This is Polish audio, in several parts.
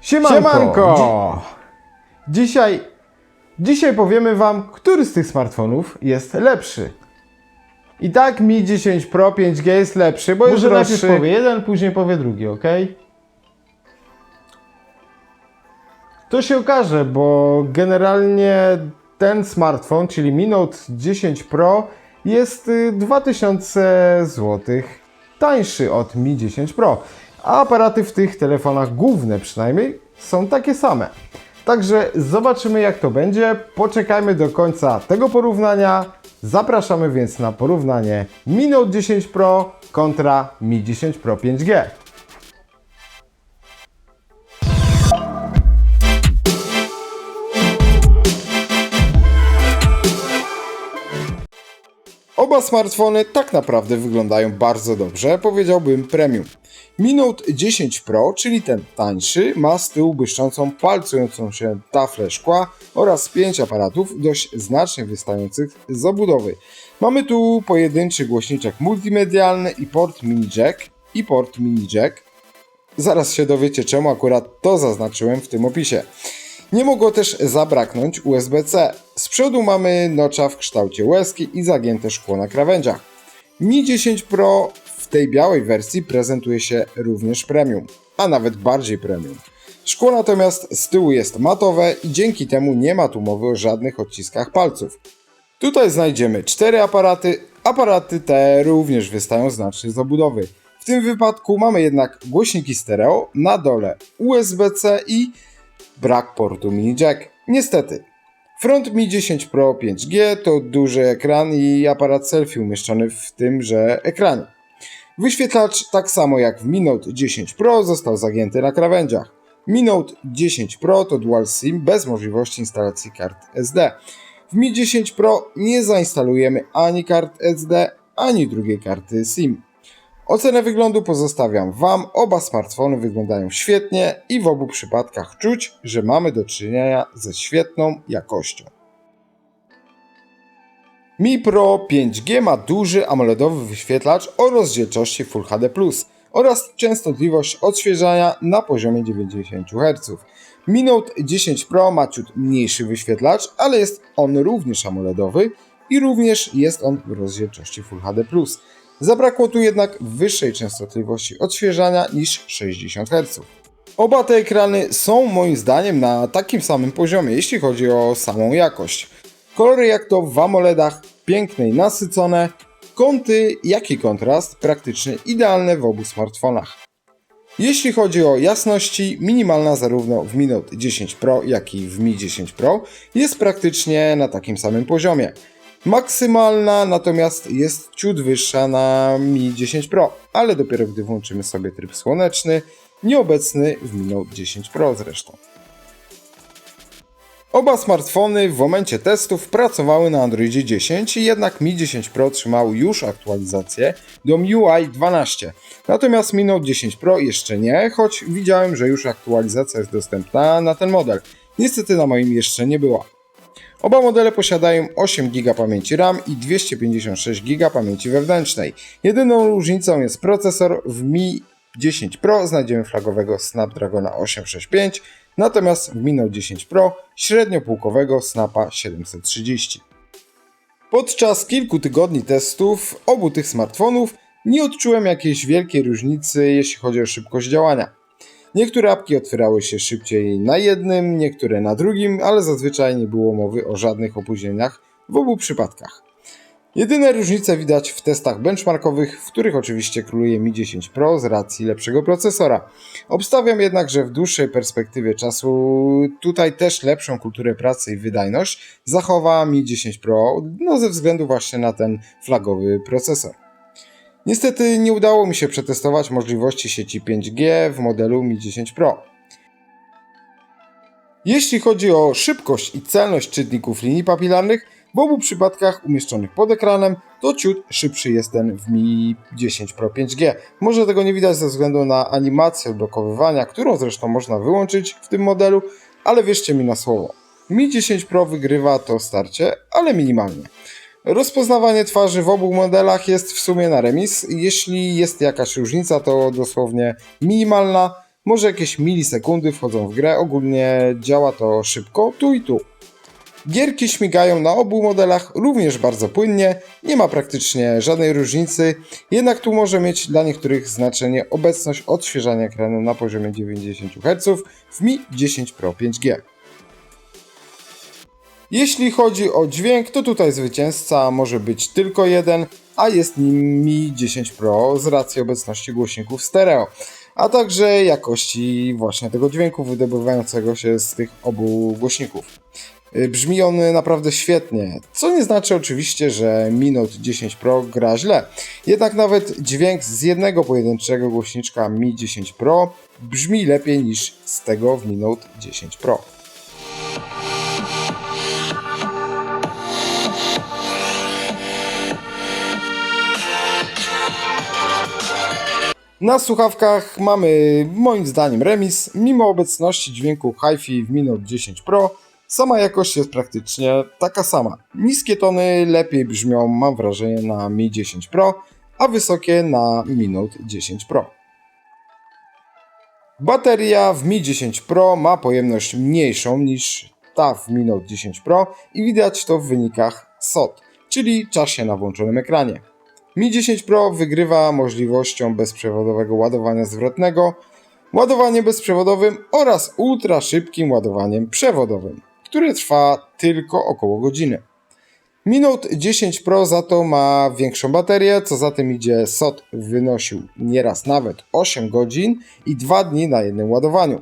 Siemanko! Siemanko! Dzisiaj, dzisiaj powiemy Wam, który z tych smartfonów jest lepszy. I tak Mi 10 Pro 5G jest lepszy, bo Może najpierw droższy. powie jeden, później powie drugi, ok? To się okaże, bo generalnie ten smartfon, czyli Mi Note 10 Pro, jest y, 2000 zł tańszy od Mi 10 Pro. A aparaty w tych telefonach, główne przynajmniej, są takie same. Także zobaczymy jak to będzie. Poczekajmy do końca tego porównania. Zapraszamy więc na porównanie Mi Note 10 Pro kontra Mi 10 Pro 5G. Oba smartfony tak naprawdę wyglądają bardzo dobrze, powiedziałbym premium. Mi Note 10 Pro, czyli ten tańszy, ma z tyłu błyszczącą, palcującą się taflę szkła oraz 5 aparatów dość znacznie wystających z obudowy. Mamy tu pojedynczy głośniczek multimedialny i port mini jack i port mini jack. Zaraz się dowiecie czemu akurat to zaznaczyłem w tym opisie. Nie mogło też zabraknąć USB-C. Z przodu mamy nocza w kształcie łezki i zagięte szkło na krawędziach. Mi 10 Pro tej białej wersji prezentuje się również premium, a nawet bardziej premium. Szkło natomiast z tyłu jest matowe i dzięki temu nie ma tu mowy o żadnych odciskach palców. Tutaj znajdziemy cztery aparaty, aparaty te również wystają znacznie z obudowy. W tym wypadku mamy jednak głośniki stereo, na dole USB-C i brak portu mini jack. Niestety. Front Mi 10 Pro 5G to duży ekran i aparat selfie umieszczony w tymże ekranie. Wyświetlacz, tak samo jak w Mi Note 10 Pro, został zagięty na krawędziach. Mi Note 10 Pro to dual SIM bez możliwości instalacji kart SD. W Mi 10 Pro nie zainstalujemy ani kart SD, ani drugiej karty SIM. Ocenę wyglądu pozostawiam Wam. Oba smartfony wyglądają świetnie i w obu przypadkach czuć, że mamy do czynienia ze świetną jakością. Mi Pro 5G ma duży AMOLEDowy wyświetlacz o rozdzielczości Full HD+, oraz częstotliwość odświeżania na poziomie 90 Hz. Mi Note 10 Pro ma ciut mniejszy wyświetlacz, ale jest on również AMOLEDowy i również jest on w rozdzielczości Full HD+. Zabrakło tu jednak wyższej częstotliwości odświeżania niż 60 Hz. Oba te ekrany są moim zdaniem na takim samym poziomie, jeśli chodzi o samą jakość. Kolory jak to w AMOLEDach, piękne i nasycone, kąty jak i kontrast praktycznie idealne w obu smartfonach. Jeśli chodzi o jasności, minimalna zarówno w Mi Note 10 Pro, jak i w Mi 10 Pro jest praktycznie na takim samym poziomie. Maksymalna natomiast jest ciut wyższa na Mi 10 Pro, ale dopiero gdy włączymy sobie tryb słoneczny, nieobecny w Mi Note 10 Pro zresztą. Oba smartfony w momencie testów pracowały na Androidzie 10, jednak Mi 10 Pro otrzymał już aktualizację do MIUI 12. Natomiast Mi Note 10 Pro jeszcze nie, choć widziałem, że już aktualizacja jest dostępna na ten model. Niestety na moim jeszcze nie była. Oba modele posiadają 8 GB pamięci RAM i 256 GB pamięci wewnętrznej. Jedyną różnicą jest procesor. W Mi 10 Pro znajdziemy flagowego Snapdragona 865, natomiast w Mi Note 10 Pro średniopółkowego Snapa 730. Podczas kilku tygodni testów obu tych smartfonów nie odczułem jakiejś wielkiej różnicy, jeśli chodzi o szybkość działania. Niektóre apki otwierały się szybciej na jednym, niektóre na drugim, ale zazwyczaj nie było mowy o żadnych opóźnieniach w obu przypadkach. Jedyne różnice widać w testach benchmarkowych, w których oczywiście króluje Mi 10 Pro z racji lepszego procesora. Obstawiam jednak, że w dłuższej perspektywie czasu tutaj też lepszą kulturę pracy i wydajność zachowa Mi 10 Pro, no ze względu właśnie na ten flagowy procesor. Niestety nie udało mi się przetestować możliwości sieci 5G w modelu Mi 10 Pro. Jeśli chodzi o szybkość i celność czytników linii papilarnych, w obu przypadkach umieszczonych pod ekranem, to ciut szybszy jest ten w Mi 10 Pro 5G. Może tego nie widać ze względu na animację odblokowywania, którą zresztą można wyłączyć w tym modelu, ale wierzcie mi na słowo. Mi 10 Pro wygrywa to starcie, ale minimalnie. Rozpoznawanie twarzy w obu modelach jest w sumie na remis. Jeśli jest jakaś różnica, to dosłownie minimalna. może jakieś milisekundy wchodzą w grę, ogólnie działa to szybko, tu i tu. Gierki śmigają na obu modelach również bardzo płynnie, nie ma praktycznie żadnej różnicy, jednak tu może mieć dla niektórych znaczenie obecność odświeżania ekranu na poziomie 90 Hz w Mi 10 Pro 5G. Jeśli chodzi o dźwięk, to tutaj zwycięzca może być tylko jeden, a jest nim Mi 10 Pro z racji obecności głośników stereo, a także jakości właśnie tego dźwięku wydobywającego się z tych obu głośników. Y, Brzmi on naprawdę świetnie, co nie znaczy oczywiście, że Mi Note 10 Pro gra źle. Jednak nawet dźwięk z jednego pojedynczego głośniczka Mi 10 Pro brzmi lepiej niż z tego w Mi Note 10 Pro. Na słuchawkach mamy moim zdaniem remis, mimo obecności dźwięku HiFi w Mi Note 10 Pro, sama jakość jest praktycznie taka sama. Niskie tony lepiej brzmią, mam wrażenie, na Mi 10 Pro, a wysokie na Mi Note 10 Pro. Bateria w Mi 10 Pro ma pojemność mniejszą niż ta w Mi Note 10 Pro i widać to w wynikach SOT, czyli czasie na włączonym ekranie. Mi 10 Pro wygrywa możliwością bezprzewodowego ładowania zwrotnego, ładowaniem bezprzewodowym oraz ultra szybkim ładowaniem przewodowym, które trwa tylko około godziny. Mi Note 10 Pro za to ma większą baterię, co za tym idzie SOT wynosił nieraz nawet 8 godzin i 2 dni na jednym ładowaniu.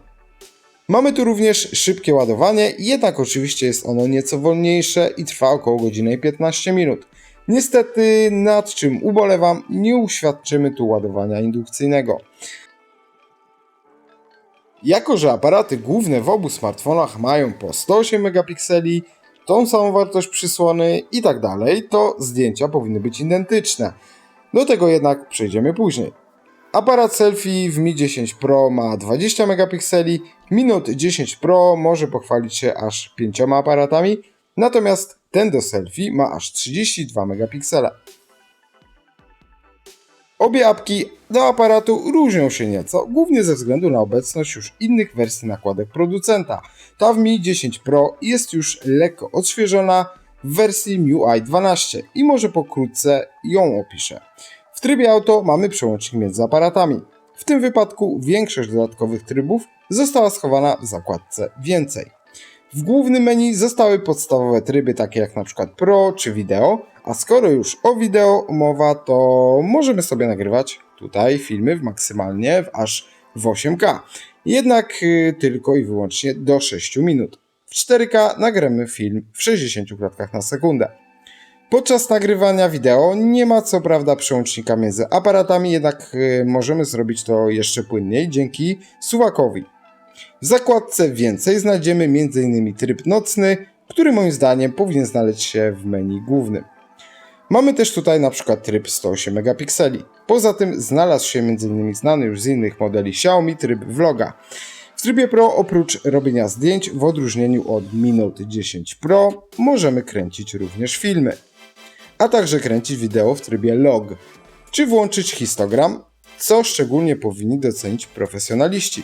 Mamy tu również szybkie ładowanie, jednak oczywiście jest ono nieco wolniejsze i trwa około godziny i 15 minut. Niestety, nad czym ubolewam, nie uświadczymy tu ładowania indukcyjnego. Jako, że aparaty główne w obu smartfonach mają po 108 megapikseli, tą samą wartość przysłony i tak dalej, to zdjęcia powinny być identyczne. Do tego jednak przejdziemy później. Aparat selfie w Mi 10 Pro ma 20 megapikseli, Mi Note 10 Pro może pochwalić się aż 5 aparatami, natomiast ten do selfie ma aż 32 megapiksele. Obie apki do aparatu różnią się nieco, głównie ze względu na obecność już innych wersji nakładek producenta. Ta w Mi 10 Pro jest już lekko odświeżona w wersji MIUI 12 i może pokrótce ją opiszę. W trybie auto mamy przełącznik między aparatami. W tym wypadku większość dodatkowych trybów została schowana w zakładce Więcej. W głównym menu zostały podstawowe tryby takie jak np. Pro czy wideo, a skoro już o wideo mowa, to możemy sobie nagrywać tutaj filmy w maksymalnie w aż w 8K. Jednak y, tylko i wyłącznie do 6 minut. W 4K nagramy film w 60 klatkach na sekundę. Podczas nagrywania wideo nie ma co prawda przełącznika między aparatami, jednak y, możemy zrobić to jeszcze płynniej dzięki suwakowi. W zakładce więcej znajdziemy m.in. tryb nocny, który moim zdaniem powinien znaleźć się w menu głównym. Mamy też tutaj na przykład tryb 108 megapikseli. Poza tym znalazł się m.in. znany już z innych modeli Xiaomi tryb vloga. W trybie Pro oprócz robienia zdjęć w odróżnieniu od Mi Note 10 Pro możemy kręcić również filmy, a także kręcić wideo w trybie log, czy włączyć histogram, co szczególnie powinni docenić profesjonaliści.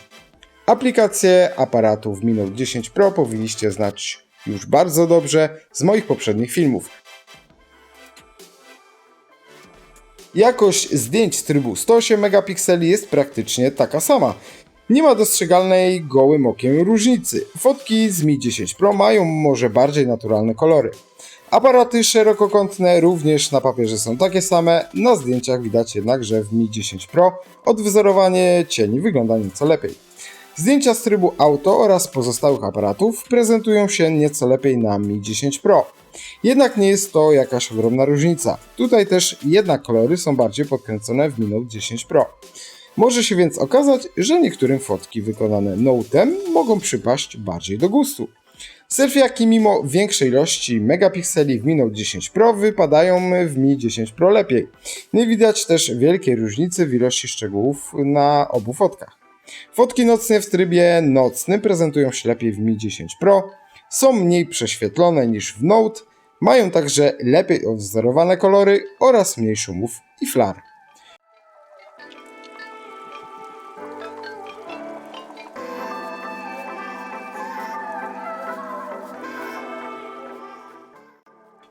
Aplikację aparatu w Mi Note 10 Pro powinniście znać już bardzo dobrze z moich poprzednich filmów. Jakość zdjęć z trybu 108 megapikseli jest praktycznie taka sama. Nie ma dostrzegalnej gołym okiem różnicy. Fotki z Mi 10 Pro mają może bardziej naturalne kolory. Aparaty szerokokątne również na papierze są takie same, na zdjęciach widać jednak, że w Mi 10 Pro odwzorowanie cieni wygląda nieco lepiej. Zdjęcia z trybu auto oraz pozostałych aparatów prezentują się nieco lepiej na Mi 10 Pro. Jednak nie jest to jakaś ogromna różnica. Tutaj też jednak kolory są bardziej podkręcone w Mi Note 10 Pro. Może się więc okazać, że niektórym fotki wykonane Note'em mogą przypaść bardziej do gustu. Selfiaki mimo większej ilości megapikseli w Mi Note 10 Pro wypadają w Mi 10 Pro lepiej. Nie widać też wielkiej różnicy w ilości szczegółów na obu fotkach. Fotki nocne w trybie nocnym prezentują się lepiej w Mi 10 Pro, są mniej prześwietlone niż w Note, mają także lepiej odwzorowane kolory oraz mniej szumów i flar.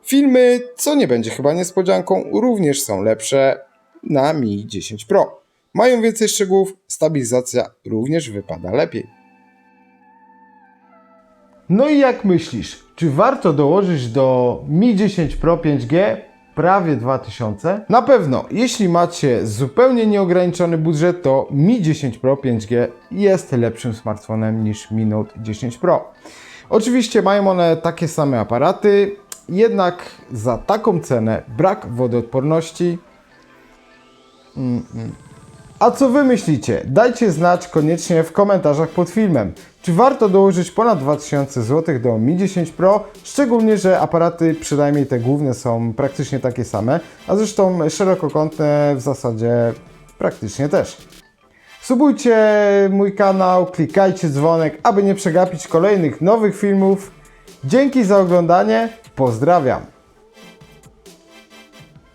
Filmy, co nie będzie chyba niespodzianką, również są lepsze na Mi 10 Pro. Mają więcej szczegółów, stabilizacja również wypada lepiej. No i jak myślisz, czy warto dołożyć do Mi 10 Pro 5G prawie 2000? Na pewno, jeśli macie zupełnie nieograniczony budżet, to Mi 10 Pro 5G jest lepszym smartfonem niż Mi Note 10 Pro. Oczywiście mają one takie same aparaty, jednak za taką cenę brak wodoodporności A co wy myślicie? Dajcie znać koniecznie w komentarzach pod filmem. Czy warto dołożyć ponad 2000 zł do Mi 10 Pro? Szczególnie, że aparaty, przynajmniej te główne, są praktycznie takie same, a zresztą szerokokątne w zasadzie praktycznie też. Subujcie mój kanał, klikajcie dzwonek, aby nie przegapić kolejnych nowych filmów. Dzięki za oglądanie, pozdrawiam!